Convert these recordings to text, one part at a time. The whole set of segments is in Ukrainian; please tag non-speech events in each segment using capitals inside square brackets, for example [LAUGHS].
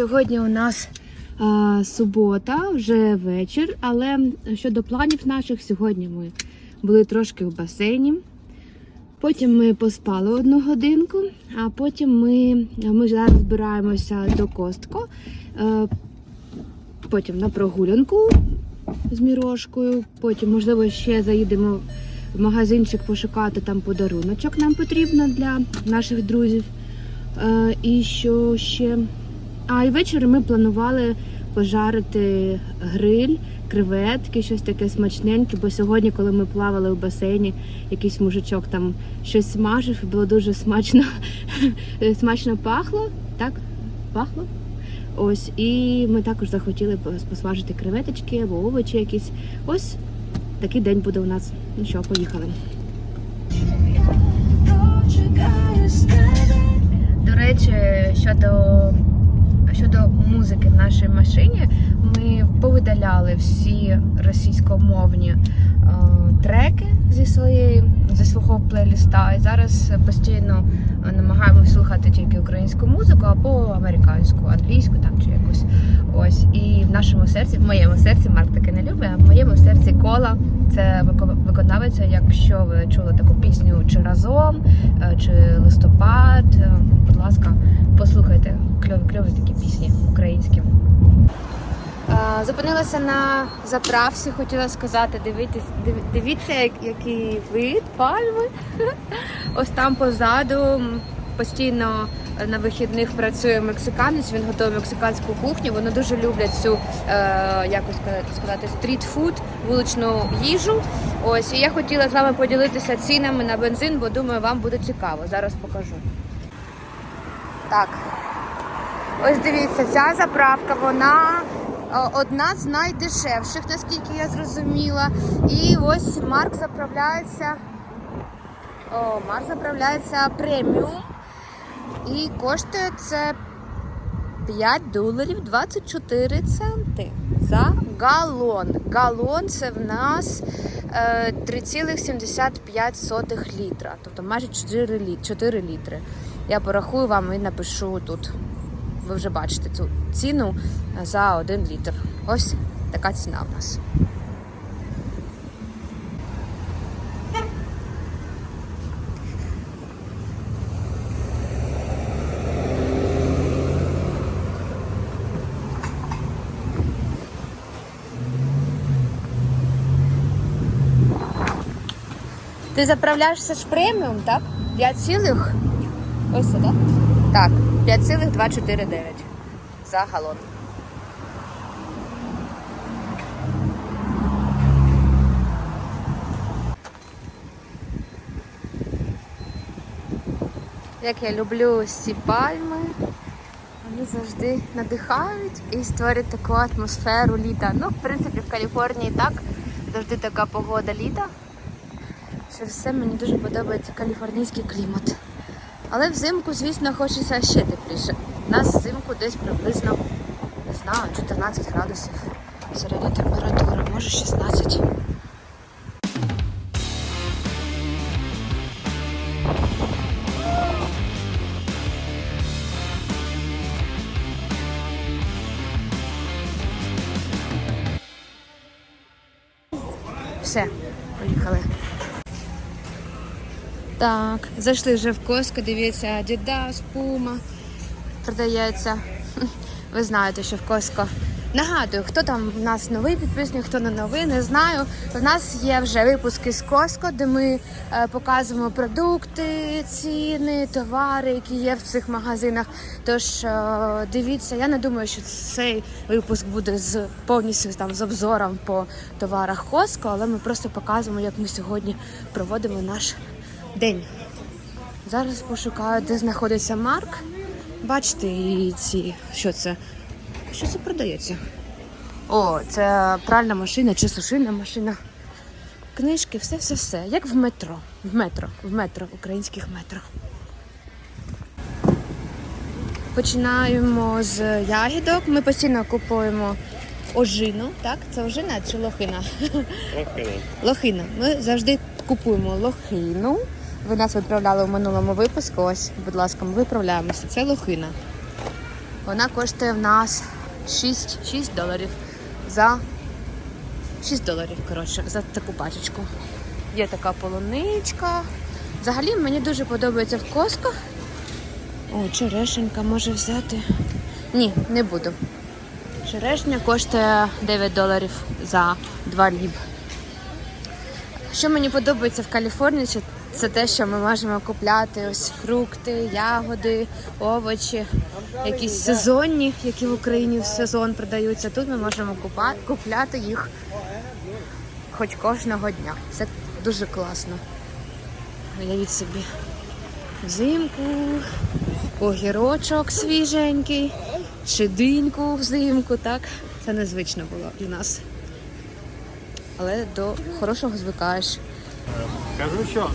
Сьогодні у нас е, субота, вже вечір, але щодо планів наших, сьогодні ми були трошки в басейні. Потім ми поспали одну годинку, а потім ми, ми зараз збираємося до Костко. Е, потім на прогулянку з мірошкою. Потім, можливо, ще заїдемо в магазинчик пошукати там подаруночок. Нам потрібно для наших друзів. Е, і що ще? А і ввечері ми планували пожарити гриль, креветки, щось таке смачненьке, бо сьогодні, коли ми плавали в басейні, якийсь мужичок там щось смажив, і було дуже смачно, [LAUGHS] смачно пахло. Так? Пахло? Ось, і ми також захотіли пос- посмажити креветочки або овочі якісь. Ось такий день буде у нас. Ну що, поїхали. До речі, щодо, щодо музики в нашій машині, ми повидаляли всі російськомовні е, треки зі своєї зі свого плейліста. І зараз постійно е, намагаємося слухати тільки українську музику або американську, англійську там чи якусь. Ось і в нашому серці, в моєму серці, Марк таки не любить, а в моєму серці кола. Це вико- виконавиця, якщо ви чули таку пісню чи разом, е, чи листопад. Будь ласка, послухайте кльові кльові такі пісні українські. Зупинилася на заправці, хотіла сказати, дивіться, дивіться, який вид пальми. [LAUGHS] Ось там позаду постійно на вихідних працює мексиканець, він готує мексиканську кухню. Вони дуже люблять цю, е, як ось сказати, сказати, стрітфуд, вуличну їжу. Ось, і я хотіла з вами поділитися цінами на бензин, бо думаю, вам буде цікаво. Зараз покажу. Так, Ось дивіться, ця заправка, вона е, одна з найдешевших, наскільки я зрозуміла. І ось Марк заправляється. О, Марк заправляється преміум. І коштує це 5 доларів 24 центи за галон. Галон це в нас е, 3,75 літра, тобто майже 4 літри. Я порахую вам і напишу тут. Ви вже бачите цю ціну за 1 літр. Ось така ціна в нас. Ти заправляєшся ж преміум, так? 5 цілих? Ось це, так? Так, 5,249 за галон. Як я люблю ці пальми, вони завжди надихають і створюють таку атмосферу літа. Ну, в принципі, в Каліфорнії так, завжди така погода літа. Через це мені дуже подобається каліфорнійський клімат. Але взимку, звісно, хочеться ще тепліше. У нас взимку десь приблизно, не знаю, 14 градусів. Середня температура, може 16. Так, зайшли вже в Коско, дивіться, Adidas, Puma продається. Ви знаєте, що в Коско. Нагадую, хто там в нас новий підписник, хто не новий, не знаю. У нас є вже випуски з Коско, де ми е, показуємо продукти, ціни, товари, які є в цих магазинах. Тож е, дивіться, я не думаю, що цей випуск буде з повністю там з обзором по товарах Коско, але ми просто показуємо, як ми сьогодні проводимо наш день. Зараз пошукаю, де знаходиться Марк. Бачите, і ці. Що це? Що це продається? О, це пральна машина чи сушильна машина. Книжки, все, все, все. Як в метро. В метро, в метро, українських метро. Починаємо з ягідок. Ми постійно купуємо ожину. Так, це ожина чи лохина? Лохина. Ми завжди купуємо лохину. Ви нас відправляли в минулому випуску. Ось, будь ласка, ми виправляємося. Це лохина. Вона коштує в нас 6, 6 доларів за 6 доларів, коротше, за таку пачечку. Є така полуничка. Взагалі мені дуже подобається в косках. О, черешенька може взяти. Ні, не буду. Черешня коштує 9 доларів за 2 ліб. Що мені подобається в Каліфорнії, це- те, що ми можемо купляти ось фрукти, ягоди, овочі, якісь сезонні, які в Україні в сезон продаються. Тут ми можемо купа- купляти їх хоч кожного дня. Це дуже класно. Уявіть собі. Взимку, огірочок свіженький, чи диньку взимку, так? Це незвично було для нас. Але до хорошого звикаєш. Кажу, що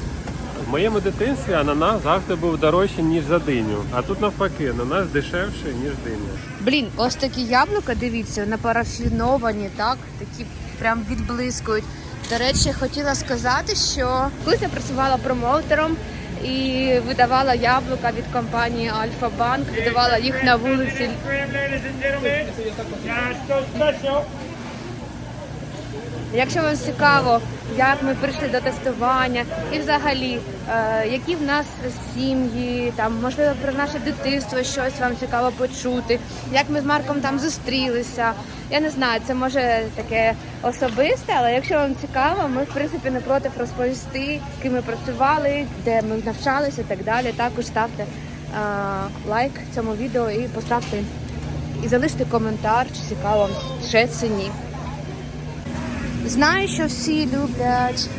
в моєму дитинстві ананас завжди був дорожчий, ніж за диню. А тут навпаки, ананас дешевший, ніж диня. Блін, ось такі яблука, дивіться, напарафіновані, так? Такі прям відблискують. До речі, хотіла сказати, що колись я працювала промоутером і видавала яблука від компанії Альфа Банк, видавала їх на вулиці. Якщо вам цікаво, як ми прийшли до тестування, і взагалі, е, які в нас сім'ї, там можливо про наше дитинство щось вам цікаво почути, як ми з Марком там зустрілися. Я не знаю, це може таке особисте, але якщо вам цікаво, ми в принципі не проти розповісти, ким ми працювали, де ми навчалися і так далі. Також ставте е, лайк цьому відео і поставте і залиште коментар, чи цікаво вам ще це ні. Знаю, що всі люблять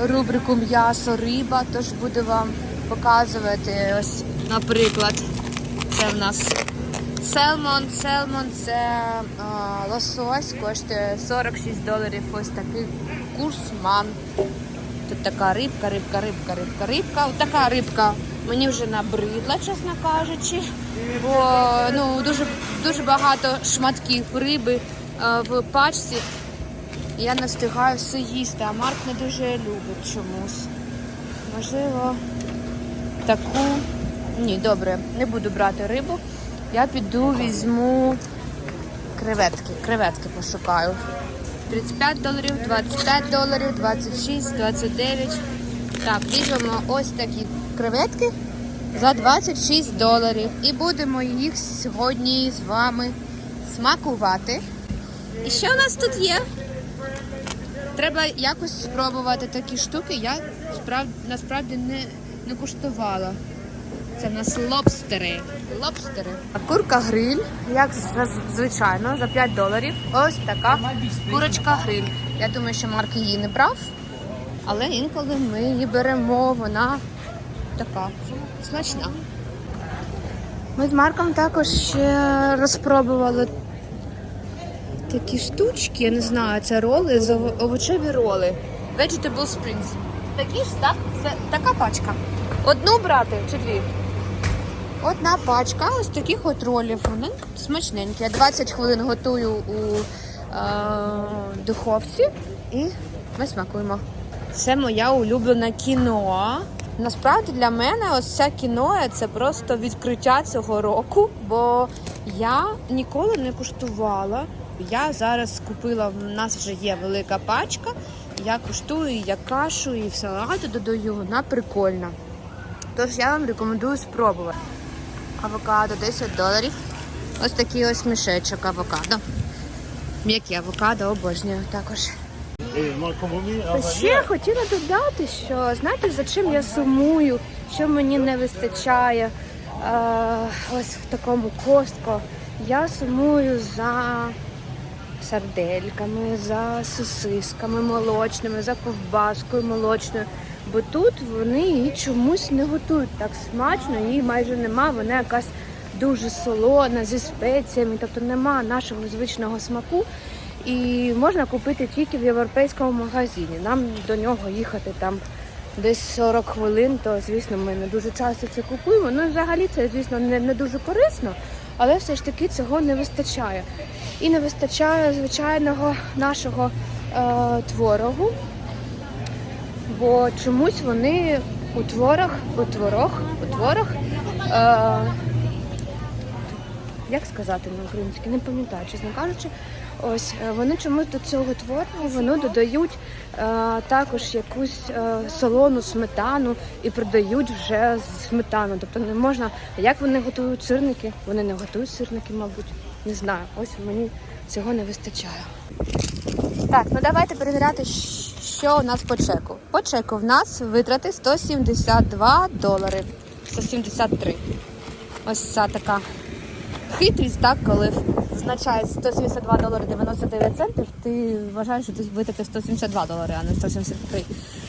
рубрику м'ясо, риба, тож буду вам показувати ось, наприклад, це в нас селмон. Селмон це а, лосось, коштує 46 доларів. Ось такий курсман. Тут така рибка, рибка, рибка, рибка, рибка. От така рибка мені вже набридла, чесно кажучи. Бо ну, дуже, дуже багато шматків риби в пачці. Я не встигаю все їсти, а Марк не дуже любить чомусь. Можливо, таку. Ні, добре, не буду брати рибу. Я піду візьму креветки. Креветки пошукаю. 35 доларів, 25 доларів, 26, 29. Так, візьмемо ось такі креветки за 26 доларів. І будемо їх сьогодні з вами смакувати. І що у нас тут є? Треба якось спробувати такі штуки. Я справ... насправді не, не куштувала. Це в нас лобстери. Лобстери. Курка гриль, як звичайно, за 5 доларів. Ось така курочка гриль. Я думаю, що Марк її не брав, але інколи ми її беремо. Вона така смачна. Ми з Марком також ще розпробували такі штучки, я не знаю, це роли, з овочеві роли. Vegetable Springs. Такі ж, так? Це така пачка. Одну брати чи дві? Одна пачка ось таких от ролів. Вони смачненькі. Я 20 хвилин готую у е, духовці і ми смакуємо. Це моя улюблена кіноа. Насправді для мене ось ця кіноа це просто відкриття цього року, бо я ніколи не куштувала. Я зараз купила, в нас вже є велика пачка. Я куштую, я кашу і в салати додаю, вона прикольна. Тож я вам рекомендую спробувати. Авокадо 10 доларів. Ось такий ось мішечок авокадо. М'які авокадо обожнюю також. Ще хотіла додати, що знаєте, за чим я сумую, що мені не вистачає е, ось в такому костко. Я сумую за сардельками, за сосисками молочними, за ковбаскою молочною. Бо тут вони її чомусь не готують так смачно, її майже нема, вона якась дуже солона, зі спеціями, тобто нема нашого звичного смаку. І можна купити тільки в європейському магазині. Нам до нього їхати там десь 40 хвилин, то звісно ми не дуже часто це купуємо. Ну взагалі це, звісно, не, не дуже корисно, але все ж таки цього не вистачає. І не вистачає звичайного нашого е, творогу, бо чомусь вони у творах, у творог, у творах. Е, як сказати на українській, не пам'ятаю, чесно кажучи. Ось е, вони чомусь до цього творогу вони додають е, також якусь е, солону сметану і продають вже сметану. Тобто не можна. Як вони готують сирники? Вони не готують сирники, мабуть. Не знаю. Ось мені цього не вистачає. Так, ну давайте перевіряти, що у нас по чеку. По чеку в нас витрати 172 долари. 173. Ось ця така хитрість, так, коли означає 172 долари 99 центів, ти вважаєш, що ти витратив 172 долари, а не 173.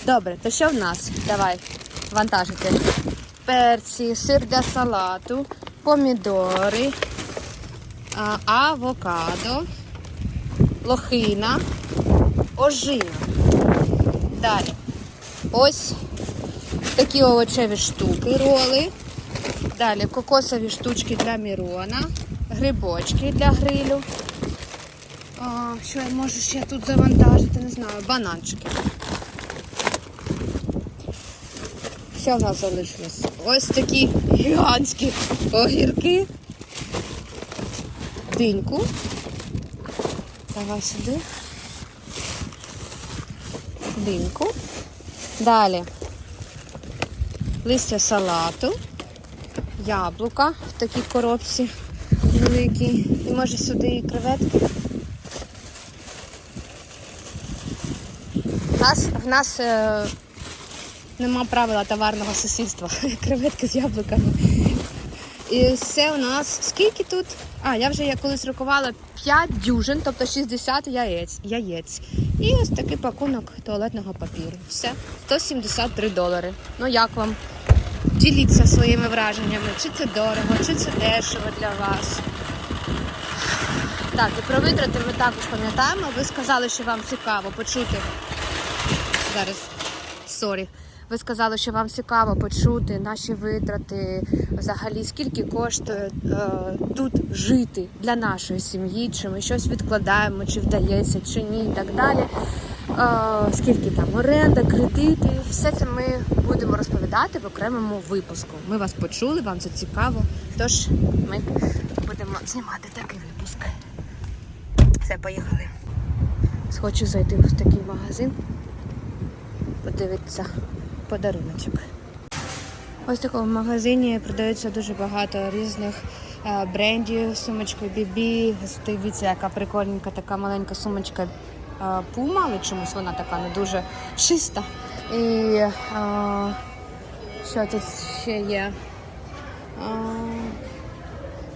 Добре, то що в нас? Давай, вантажити. Перці, сир для салату, помідори, авокадо, лохина, ожина. Далі. Ось такі овочеві штуки, роли. Далі кокосові штучки для Мірона, грибочки для грилю. А, що я можу ще тут завантажити, не знаю, бананчики. Що в нас залишилось? Ось такі гігантські огірки. Диньку. Давай сюди. Диньку. Далі. Листя салату яблука в такій коробці великій. І може сюди і креветки. В нас, в нас е, нема правила товарного сусідства. [LAUGHS] Креветки з яблуками. І все у нас скільки тут? А, я вже я колись рахувала 5 дюжин, тобто 60 яєць. яєць. І ось такий пакунок туалетного папіру. Все, 173 долари. Ну як вам? Діліться своїми враженнями, чи це дорого, чи це дешево для вас. Так, і про витрати ми також пам'ятаємо. Ви сказали, що вам цікаво почути. Зараз, сорі. Ви сказали, що вам цікаво почути наші витрати, взагалі, скільки коштує е, тут жити для нашої сім'ї, чи ми щось відкладаємо, чи вдається, чи ні, і так далі. Скільки там оренда, кредити, все це ми будемо розповідати в окремому випуску. Ми вас почули, вам це цікаво. Тож ми будемо знімати такий випуск. Все, поїхали. Хочу зайти в такий магазин, подивитися подаруночок. Ось в такому магазині продається дуже багато різних е, брендів, сумочка BB. Дивіться, яка прикольненька така маленька сумочка е, Puma, але чомусь вона така не дуже чиста. І е, що тут ще є?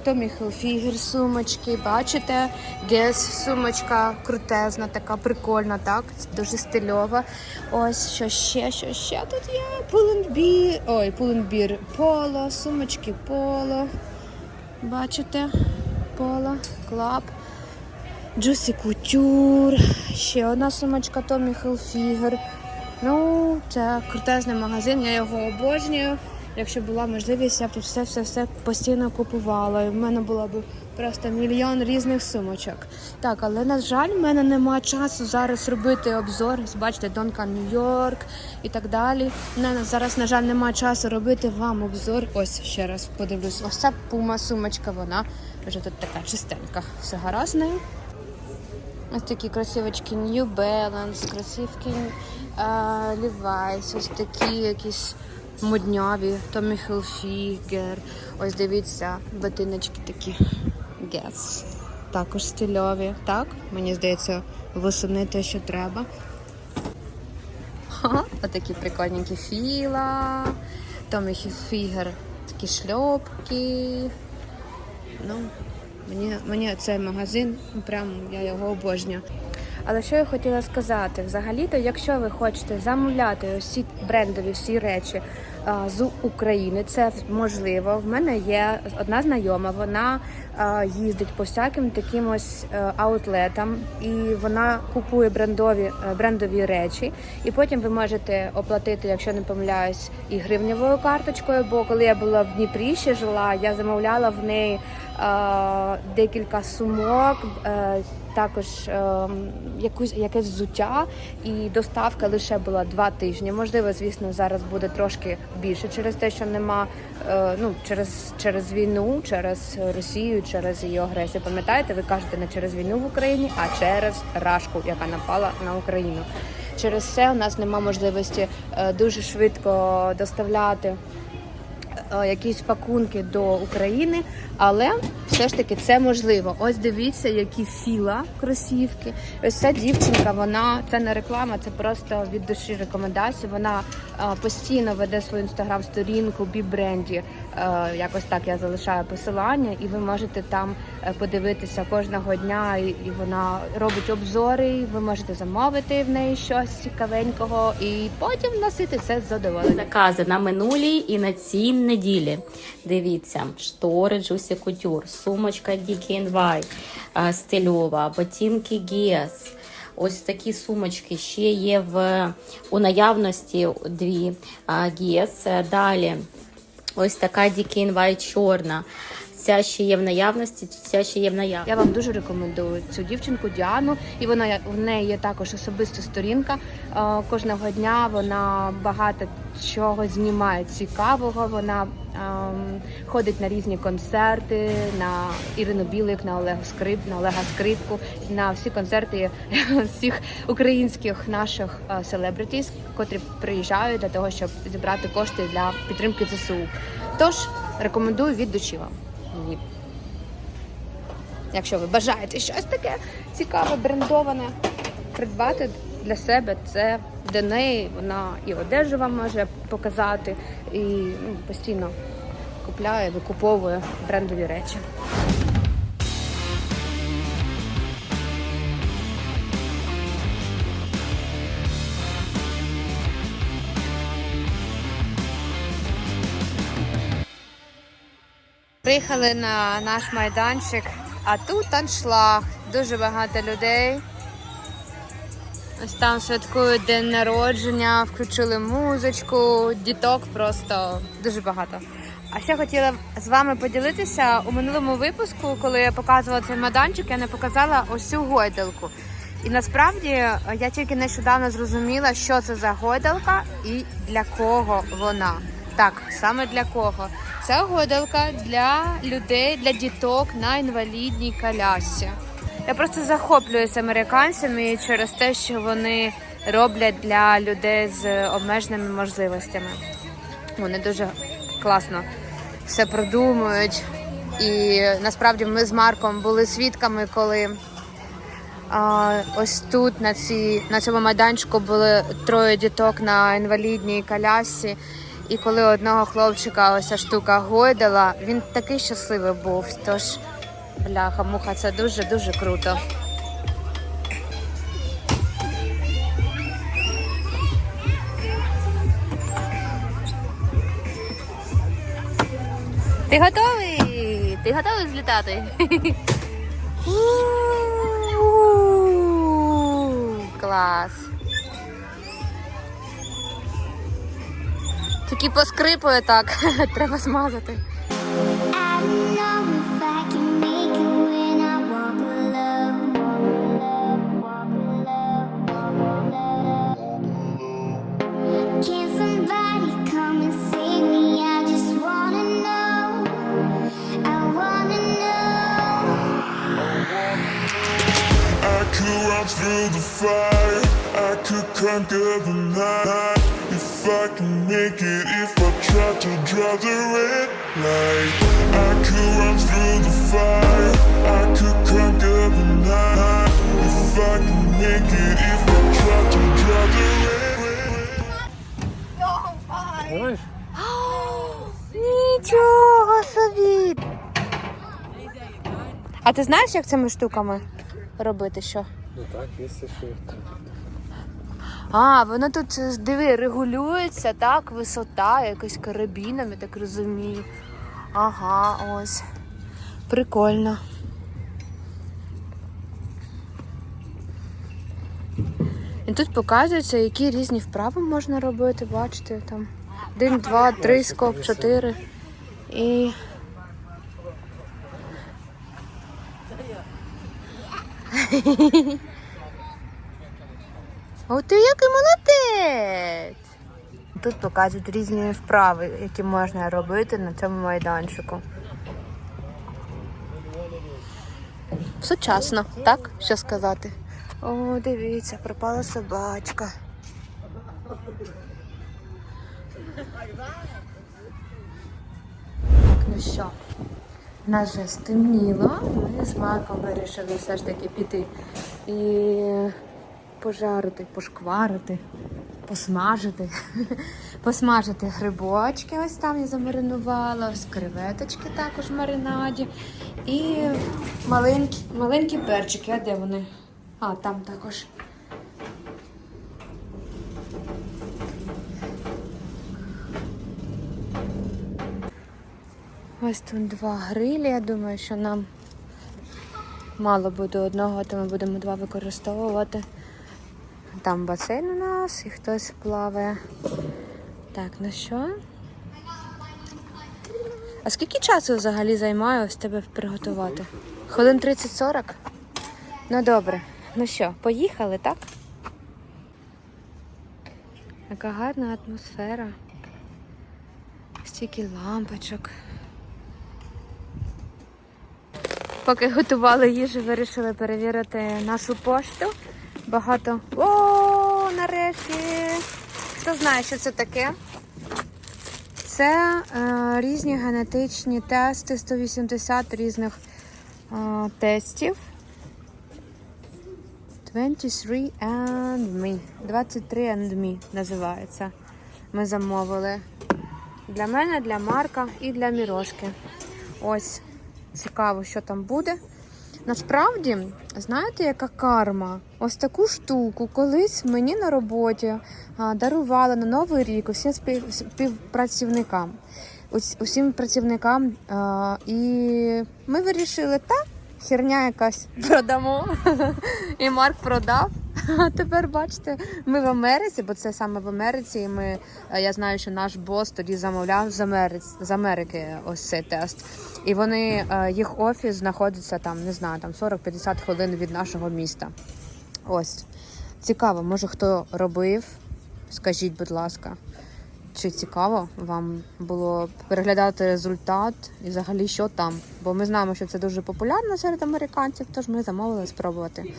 Tommy Hilfiger сумочки, бачите? Guess сумочка крутезна, така прикольна, так? Дуже стильова. Ось що ще, що ще тут є. Pull&Bear, ой, Pull&Bear Polo, сумочки Polo. Бачите? Polo, Club. Juicy Couture, ще одна сумочка Tommy Hilfiger. Ну, це крутезний магазин, я його обожнюю. Якщо була можливість, я б тут все-все-все постійно купувала. І в мене було б просто мільйон різних сумочок. Так, але на жаль, в мене немає часу зараз робити обзор. Бачите, Донка Нью-Йорк і так далі. Мене зараз, на жаль, немає часу робити вам обзор. Ось ще раз подивлюсь. Ось ця пума сумочка, вона вже тут така чистенька. Все гаразд нею. Ось такі кросівочки New Balance, кросівки е, Levi's, ось такі якісь модняві, Tommy Hilfiger. Ось дивіться, ботиночки такі Guess. Також стильові. Так, мені здається, восени те, що треба. Ха, Отакі прикольненькі філа, Tommy Hilfiger, такі шльопки. Ну, Мені, мені цей магазин, ну, прям я його обожнюю. Але що я хотіла сказати? Взагалі-то, якщо ви хочете замовляти ці брендові всі речі а, з України. Це можливо. В мене є одна знайома. Вона а, їздить по всяким таким ось е, аутлетам, і вона купує брендові е, брендові речі. І потім ви можете оплатити, якщо не помиляюсь, і гривневою карточкою. Бо коли я була в Дніпрі, ще жила, я замовляла в неї декілька сумок. е, також е, якусь якесь взуття, і доставка лише була два тижні. Можливо, звісно, зараз буде трошки більше через те, що нема е, ну через, через війну, через Росію, через її агресію. Пам'ятаєте, ви кажете не через війну в Україні, а через рашку, яка напала на Україну. Через це у нас нема можливості е, дуже швидко доставляти е, якісь пакунки до України, але все ж таки це можливо. Ось дивіться, які філа кросівки. Ось ця дівчинка, вона це не реклама, це просто від душі рекомендації. Вона е, постійно веде свою інстаграм-сторінку бі-бренді. Е, Якось так я залишаю посилання, і ви можете там е, подивитися кожного дня. І і вона робить обзори. і Ви можете замовити в неї щось цікавенького, і потім носити це з задоволенням. Закази на минулій і на цій неділі. Дивіться, штори Juicy кутюр, сумочка DKNY а, стильова, ботинки Guess. Ось такі сумочки ще є в у наявності дві Guess. Далі ось така DKNY чорна. Ця ще є в наявності, ця ще є в наявності. Я вам дуже рекомендую цю дівчинку Діану, і вона в неї є також особиста сторінка. Е, Кожного дня вона багато чого знімає цікавого. Вона ем, ходить на різні концерти, на Ірину Білик, на Олега Скрип, на Олега Скрипку, на всі концерти [LAUGHS] всіх українських наших селебритіс, котрі приїжджають для того, щоб зібрати кошти для підтримки ЗСУ. Тож рекомендую від душі вам. Її. Якщо ви бажаєте щось таке цікаве, брендоване, придбати для себе це до неї. Вона і одежу вам може показати, і ну, постійно купляє, викуповує брендові речі. Приїхали на наш майданчик, а тут аншлаг. Дуже багато людей. Ось там святкують день народження, включили музичку, діток просто дуже багато. А ще хотіла з вами поділитися у минулому випуску, коли я показувала цей майданчик, я не показала ось цю гойдалку. І насправді я тільки нещодавно зрозуміла, що це за гойдалка і для кого вона. Так, саме для кого? Це гойдалка для людей, для діток на інвалідній колясці. Я просто захоплююся американцями через те, що вони роблять для людей з обмеженими можливостями. Вони дуже класно все продумують. І насправді ми з Марком були свідками, коли а, ось тут на, цій, на цьому майданчику були троє діток на інвалідній колясці. І коли одного хлопчика ось ця штука гойдала, він такий щасливий був. Тож, бляха, муха, це дуже дуже круто. Ти готовий? Ти готовий злітати? [LAUGHS] Клас. [LAUGHS] wanna know. I could run through the fire, I could conquer the night. If I can make it, if I try to draw the red light. I could run through the fire, I could conquer the night. If I can make it, if I try to draw the red Знаєш? Нічого собі! А ти знаєш, як цими штуками робити що? Ну так, якщо що. А, воно тут, е, диви, регулюється, так, висота, якось карабіном, я так розумію. Ага, ось. Прикольно. І тут показується, які різні вправи можна робити, бачите, там. Один, два, три, скок, чотири. І. [LAUGHS] О, ти який молодець! Тут показують різні вправи, які можна робити на цьому майданчику. Сучасно, так? Що сказати? О, дивіться, пропала собачка. Ну що, нас вже стемніло. Ми з Марком вирішили все ж таки піти і пожарити, пошкварити, посмажити. [LAUGHS] Посмажити грибочки, ось там я замаринувала, ось креветочки також в маринаді. І маленькі, маленькі перчики. А де вони? А, там також. Ось тут два грилі. Я думаю, що нам мало буде одного, то ми будемо два використовувати. Там басейн у нас і хтось плаває. Так, ну що? А скільки часу взагалі займає ось тебе приготувати? Хвилин 30-40? Ну добре. Ну що, поїхали, так? Яка гарна атмосфера. Стільки лампочок. Поки готували їжу, вирішили перевірити нашу пошту. Багато. О, нарешті! Хто знає, що це таке? Це е, різні генетичні тести, 180 різних е, тестів. 23 and me. 23 and me називається. Ми замовили. Для мене, для Марка і для Мірошки. Ось. Цікаво, що там буде. Насправді, знаєте, яка карма? Ось таку штуку колись мені на роботі дарували на Новий рік усім співпрацівникам. Ус- Усім працівникам. І ми вирішили, та херня якась продамо. [LAUGHS] І Марк продав. А тепер бачите, ми в Америці, бо це саме в Америці. І ми, е, я знаю, що наш бос тоді замовляв з Америки, з Америки ось цей тест. І вони, е, їх офіс знаходиться там, не знаю, там 40-50 хвилин від нашого міста. Ось. Цікаво, може хто робив? Скажіть, будь ласка, чи цікаво вам було переглядати результат і взагалі що там? Бо ми знаємо, що це дуже популярно серед американців, тож ми замовили спробувати.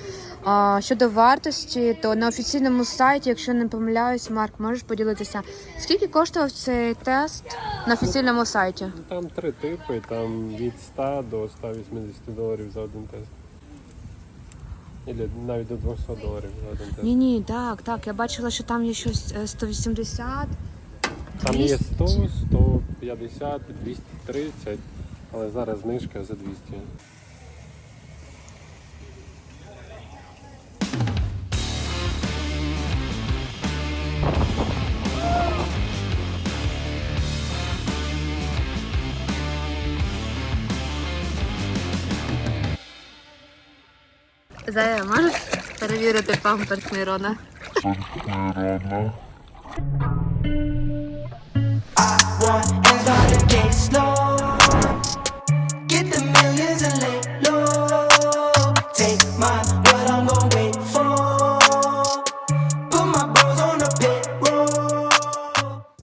А щодо вартості, то на офіційному сайті, якщо не помиляюсь, Марк, можеш поділитися, скільки коштував цей тест на офіційному сайті? Ну, Там три типи, там від 100 до 180 доларів за один тест. Ілі навіть до 200 доларів за один тест. Ні, ні, так, так. Я бачила, що там є щось е, 180. Там є 200. 100, 150, 230, але зараз знижка за 200. Зая, можеш перевірити памперс Hands as all the days slow